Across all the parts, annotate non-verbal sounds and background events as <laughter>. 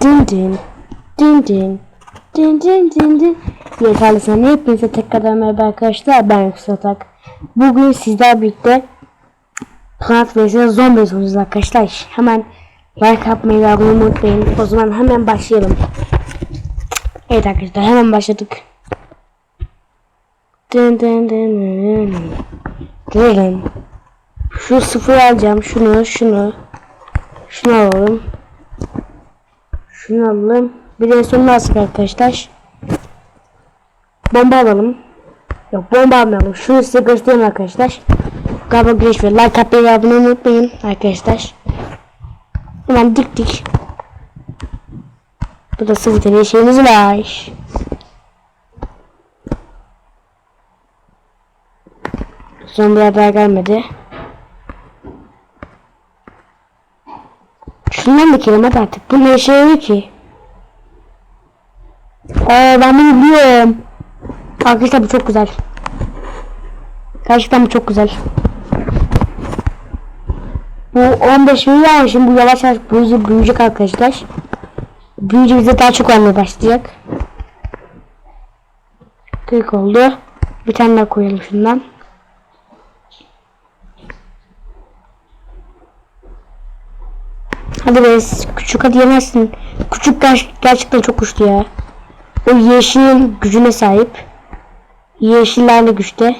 Din din. Din din. Din din din din. Yeterli sana hepinize tekrardan merhaba arkadaşlar. Ben Yüksel Atak. Bugün sizler birlikte Plant vs Zombies oynayacağız arkadaşlar. Hemen like atmayı ve abone unutmayın. O zaman hemen başlayalım. Evet arkadaşlar hemen başladık. Dın dın dın dın dın. Dın. Şu sıfır alacağım. Şunu, şunu. Şunu alalım. Şunu alalım. Bir de sonuna asık arkadaşlar. Bomba alalım. Yok bomba almayalım. Şunu size göstereyim arkadaşlar. Galiba güneş ve like atmayı ve abone unutmayın arkadaşlar. Hemen dik dik. Burada sıvı tane şeyimiz var. Zombiler daha gelmedi. Şundan dikelim hadi artık. Bu ne işe yarıyor ki? Aa ben bunu biliyorum. Arkadaşlar bu çok güzel. Gerçekten bu çok güzel. Bu 15 milyon şimdi bu yavaş yavaş büyüyecek, büyüyecek arkadaşlar. Büyüyünce bize daha çok almaya başlayacak. 40 oldu. Bir tane daha koyalım şundan. Hadi be küçük hadi yemezsin. Küçük ger gerçekten çok güçlü ya. O yeşilin gücüne sahip. Yeşillerle güçte.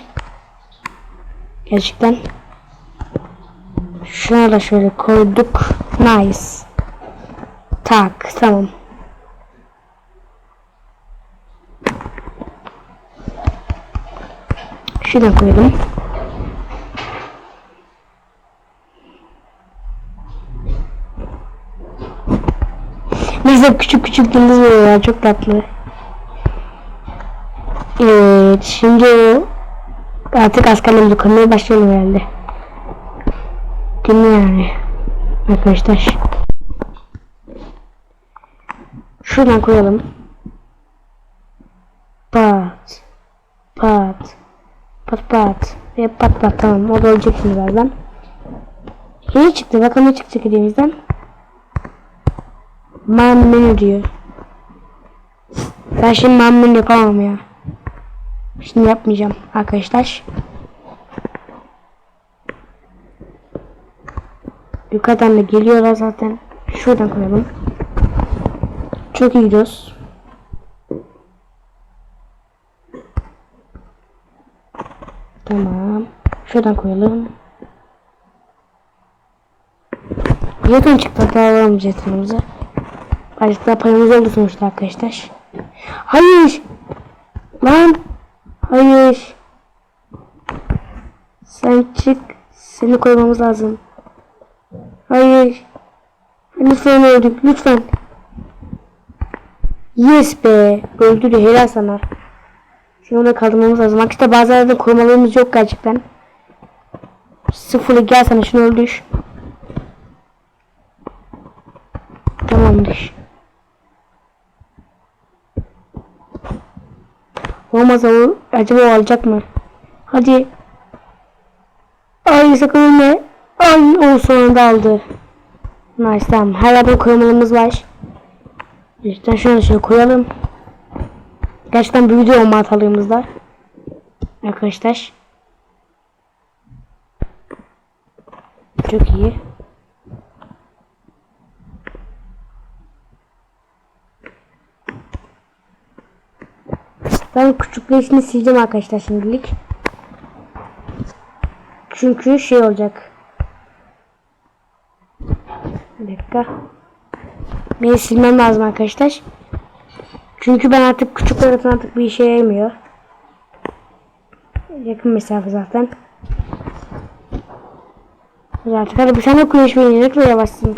Gerçekten. Şuna da şöyle koyduk. Nice. Tak tamam. Şuradan koyalım. Bize küçük küçük yıldız veriyor ya çok tatlı. Evet şimdi artık askerlerimizi koymaya başlayalım herhalde. Değil mi yani? Arkadaşlar. Şuradan koyalım. Pat. Pat. Pat pat. Ve pat pat tamam o da olacak şimdi birazdan. Ne çıktı bakalım ne çıkacak hediyemizden. Mammin diyor. Ben şimdi mammin yapamam ya. Şimdi yapmayacağım arkadaşlar. Yukarıdan da geliyorlar zaten. Şuradan koyalım. Çok iyi gidiyoruz. Tamam. Şuradan koyalım. Yakın çıktı daha alamayacağız yanımıza. Azıcık daha paramız oldu sonuçta arkadaşlar. Hayır. Lan. Hayır. Sen çık. Seni koymamız lazım. Hayır. Lütfen öldük. Lütfen. Yes be. Öldü de helal sana. Şimdi onu kaldırmamız lazım. Arkadaşlar bazılarında korumalarımız yok gerçekten. Sıfırı gel sana şunu öldür. Tamamdır. Olmaz o. Acaba o alacak mı? Hadi. Ay sakın ölme. Ay o sonunda aldı. Nice tamam. Hala bir koymalarımız var. İşte şunu şöyle koyalım. Gerçekten büyüdü o matalığımızda. Arkadaşlar. Çok iyi. Ben küçükleşini sileceğim arkadaşlar şimdilik. Çünkü şey olacak. Bir dakika. Beni silmem lazım arkadaşlar. Çünkü ben artık küçük yaratın artık bir işe yaramıyor. Yakın mesafe zaten. Artık hadi bir tane kuleş beni yavaşsın.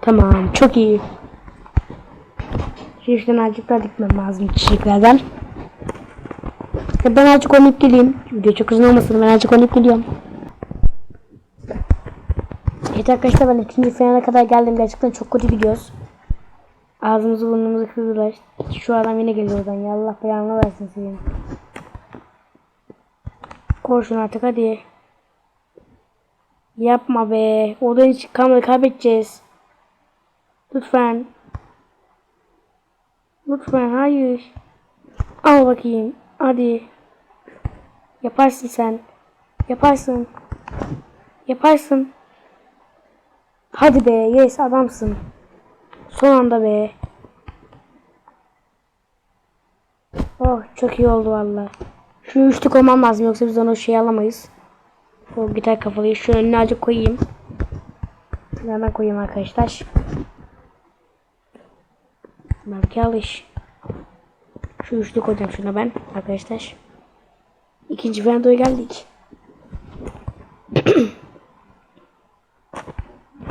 Tamam çok iyi. Şu işten dikmem lazım çiçeklerden. Ben azıcık oynayıp geleyim. Video çok uzun olmasın ben azıcık oynayıp geliyorum. Evet arkadaşlar ben ikinci finale kadar geldim. Gerçekten çok kötü gidiyoruz. Ağzımızı burnumuzu kırdılar. Şu adam yine geliyor oradan ya Allah belanı versin senin. Koşun artık hadi. Yapma be. Oradan hiç kaybedeceğiz. Lütfen. Lütfen hayır. Al bakayım. Hadi. Yaparsın sen. Yaparsın. Yaparsın. Hadi be. Yes adamsın. Son anda be. Oh çok iyi oldu valla. Şu üçlük olmam lazım yoksa biz onu şey alamayız. O gitar kafalıyı şu önüne azıcık koyayım. Hemen koyayım arkadaşlar. Belki alış. Şu üçlü koyacağım şuna ben arkadaşlar. İkinci vendoya geldik. <clears throat>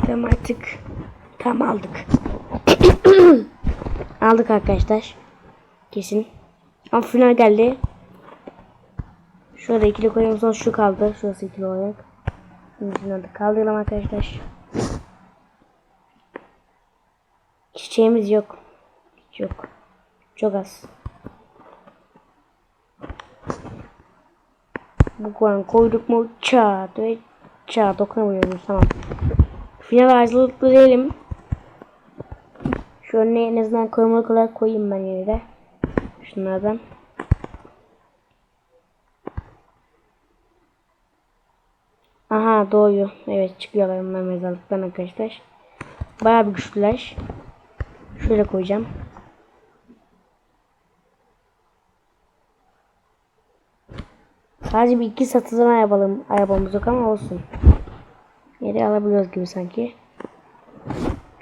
tamam artık. Tam aldık. <clears throat> aldık arkadaşlar. Kesin. Ama final geldi. Şurada ikili koyalım sonra şu kaldı. Şurası ikili. Şimdi şunu da kaldıralım arkadaşlar. Çiçeğimiz yok. Yok. Çok az. Bu koyan koyduk mu çat ve çat dokunamıyoruz tamam. Final hazırlıklı değilim. Şu önüne en azından koymalık olarak koyayım ben yine de. Şunlardan. Aha doğuyor. Evet çıkıyorlar bunlar mezarlıktan arkadaşlar. Bayağı bir güçlüler. Şöyle koyacağım. Sadece bir iki satılan arabam, arabamız yok ama olsun. Yeri alabiliyoruz gibi sanki.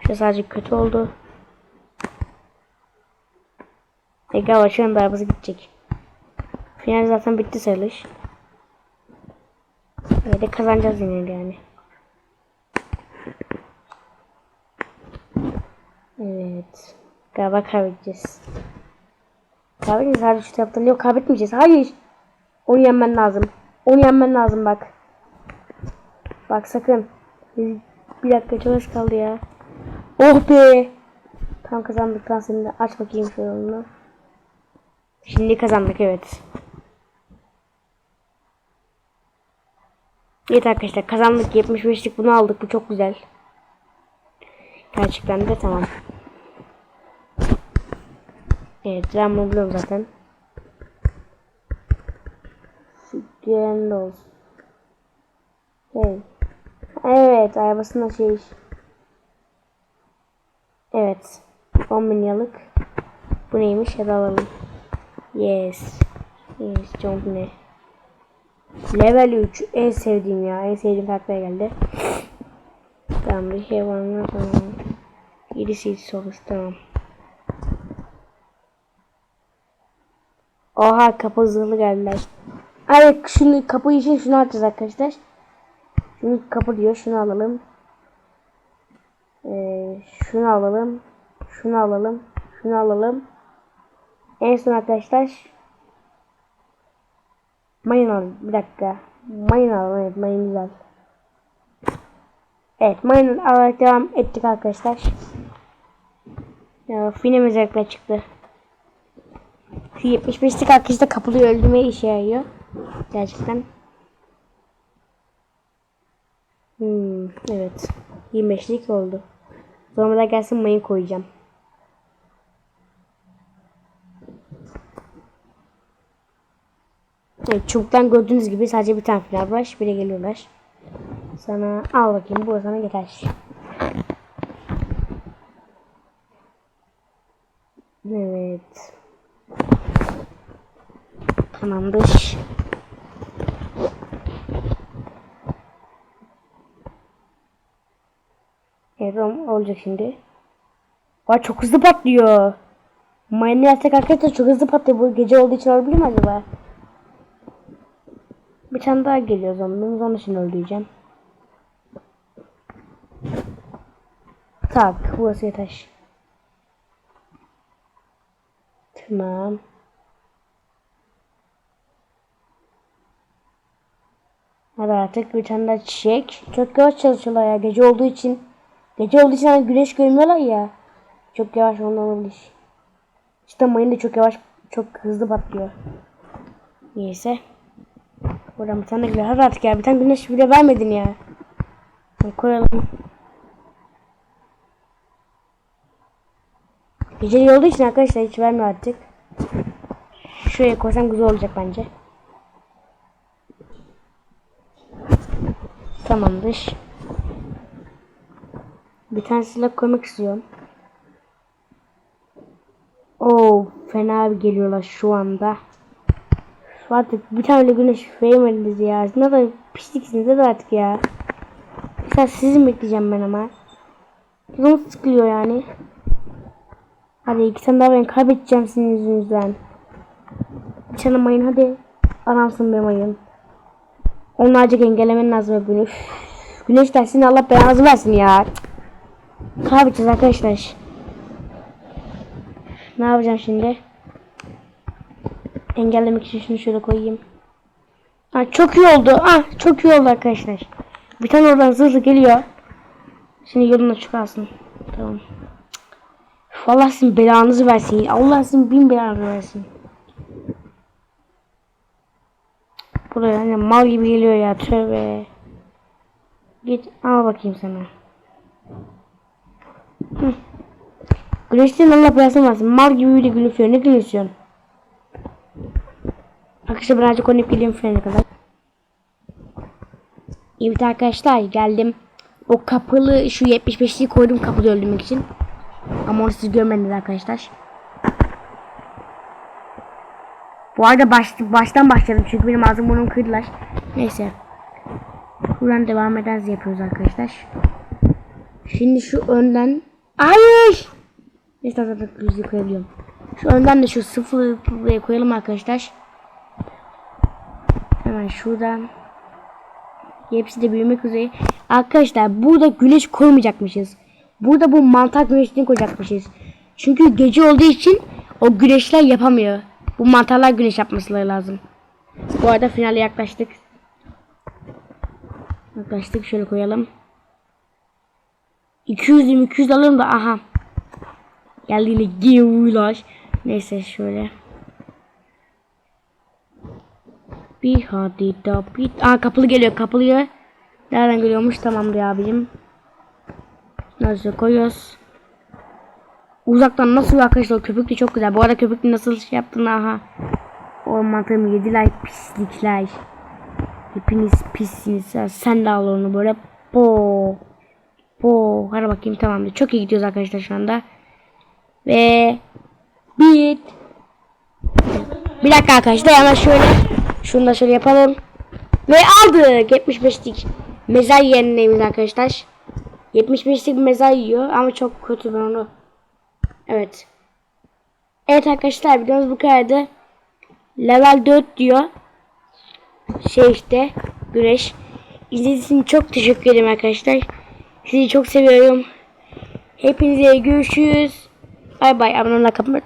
Şu sadece kötü oldu. Galiba şu anda arabası gidecek. Final zaten bitti sayılır. Ve de kazanacağız yine yani. Evet. Galiba kaybedeceğiz. Kaybedeceğiz. Hadi şu taraftan. Yok kaybetmeyeceğiz. Hayır. Onu yenmen lazım. Onu yenmen lazım bak. Bak sakın. Bir dakika çok az kaldı ya. Oh be. Tam kazandık lan seni de. Aç bakayım şöyle onu. Şimdi kazandık evet. Evet arkadaşlar kazandık 75'lik bunu aldık bu çok güzel. Gerçekten de tamam. Evet ben bunu biliyorum zaten. Sütyen olsun. Hey. Evet arabasında şey. Evet. 10 bin yıllık. Bu neymiş hadi alalım. Yes. Yes çok ne. Level 3 en sevdiğim ya. En sevdiğim karakter geldi. Tamam bir şey var mı? Tamam. 7 seed sorusu tamam. Oha kapı zırhlı geldiler. Ay şunu kapı için şunu açacağız arkadaşlar. Şunu kapı diyor. Şunu alalım. Ee, şunu alalım. Şunu alalım. Şunu alalım. En son arkadaşlar mayın alalım. Bir dakika. Mayın alalım. Evet mayın güzel. Evet mayın alarak devam ettik arkadaşlar. Ya fine mezarlıkla çıktı. Şu 75'lik arkadaşlar kapıyı öldürmeye işe yarıyor. Gerçekten. Hmm, evet. 25'lik oldu. Sonra gelsin mayın koyacağım. Evet, çubuktan gördüğünüz gibi sadece bir tane final var. Bire geliyorlar. Sana al bakayım. Bu sana yeter. Evet. Tamamdır. Evet olacak şimdi. Vay çok hızlı patlıyor. Mayını yapsak arkadaşlar çok hızlı patlıyor. Bu gece olduğu için olabilir mi acaba? Bir tane daha geliyor zombimiz. Onun için öldüreceğim. Tak. Burası yeter. Tamam. Hadi artık bir tane daha çiçek. Çok yavaş çalışıyorlar ya. Gece olduğu için. Gece olduğu için güneş görmüyorlar ya. Çok yavaş ondan olabilir. İşte mayın da çok yavaş, çok hızlı patlıyor. Neyse. Buradan bir tane güneş. Artık ya. Bir tane güneş bile vermedin ya. Koyalım. Geceli olduğu için arkadaşlar hiç vermiyor artık. Şuraya koysam güzel olacak bence. Tamamdır. Bir tane silah koymak istiyorum. Oo fena bir geliyorlar şu anda. Artık bir tane güneş vermediniz ya. Siz Ne kadar pisliksiniz de artık ya. Mesela sizi bekleyeceğim ben ama. Canım sıkılıyor yani. Hadi iki tane daha ben kaybedeceğim sizin yüzünüzden. Bir tane mayın hadi. Aramsın be mayın. Onlarca engellemen lazım. Üf. Güneş dersini Allah belanızı versin ya. Kaybedeceğiz arkadaşlar. Ne yapacağım şimdi? Engellemek için şunu şöyle koyayım. Ha, çok iyi oldu. Ah, çok iyi oldu arkadaşlar. Bir tane oradan zırhlı geliyor. Şimdi yoluna çıkarsın. Tamam. Allah sizin belanızı versin. Allah sizin bin belanızı versin. Buraya hani mal gibi geliyor ya. Tövbe. Git al bakayım sana. Güneşten Allah belasını versin. Mal gibi de gülüyor. Ne gülüyorsun? Arkadaşlar birazcık oynayıp geliyorum frene kadar. Evet arkadaşlar geldim. O kapılı şu 75'liği koydum kapıda öldürmek için. Ama onu siz görmediniz arkadaşlar. Bu arada baş, baştan başladım çünkü benim ağzım burnum kırdılar. Neyse. Buradan devam eden yapıyoruz arkadaşlar. Şimdi şu önden... Hayır! Neyse zaten yüzüğü koyabiliyorum. Şu önden de şu sıfır buraya koyalım arkadaşlar. Hemen şuradan. Hepsi de büyümek üzere. Arkadaşlar burada güneş koymayacakmışız. Burada bu mantar güneşini koyacakmışız. Çünkü gece olduğu için o güneşler yapamıyor. Bu mantarlar güneş yapması lazım. Bu arada finale yaklaştık. Yaklaştık şöyle koyalım. 200 200 alırım da aha. Geldi yine gevulaş. Neyse şöyle. Bir hadi da bir. Aa kapılı geliyor kapılıyor. Nereden geliyormuş tamamdır abicim. Nasıl koyuyoruz. Uzaktan nasıl arkadaşlar köpük de çok güzel. Bu arada köpük de nasıl şey yaptığını aha. O mantığımı yediler pislikler. Hepiniz pissiniz. Sen de al onu böyle. Po. Po. Hadi bakayım tamamdır. Çok iyi gidiyoruz arkadaşlar şu anda. Ve bit. Bir dakika arkadaşlar hemen şöyle şunu da şöyle yapalım. Ve aldık 75'lik mezar yerindeyiz arkadaşlar. 75'lik mezar yiyor ama çok kötü ben onu. Evet. Evet arkadaşlar videomuz bu kadardı. Level 4 diyor. Şey işte güneş. İzlediğiniz için çok teşekkür ederim arkadaşlar. Sizi çok seviyorum. Hepinize görüşürüz. Bay bay. Abone olmayı kapatmayın.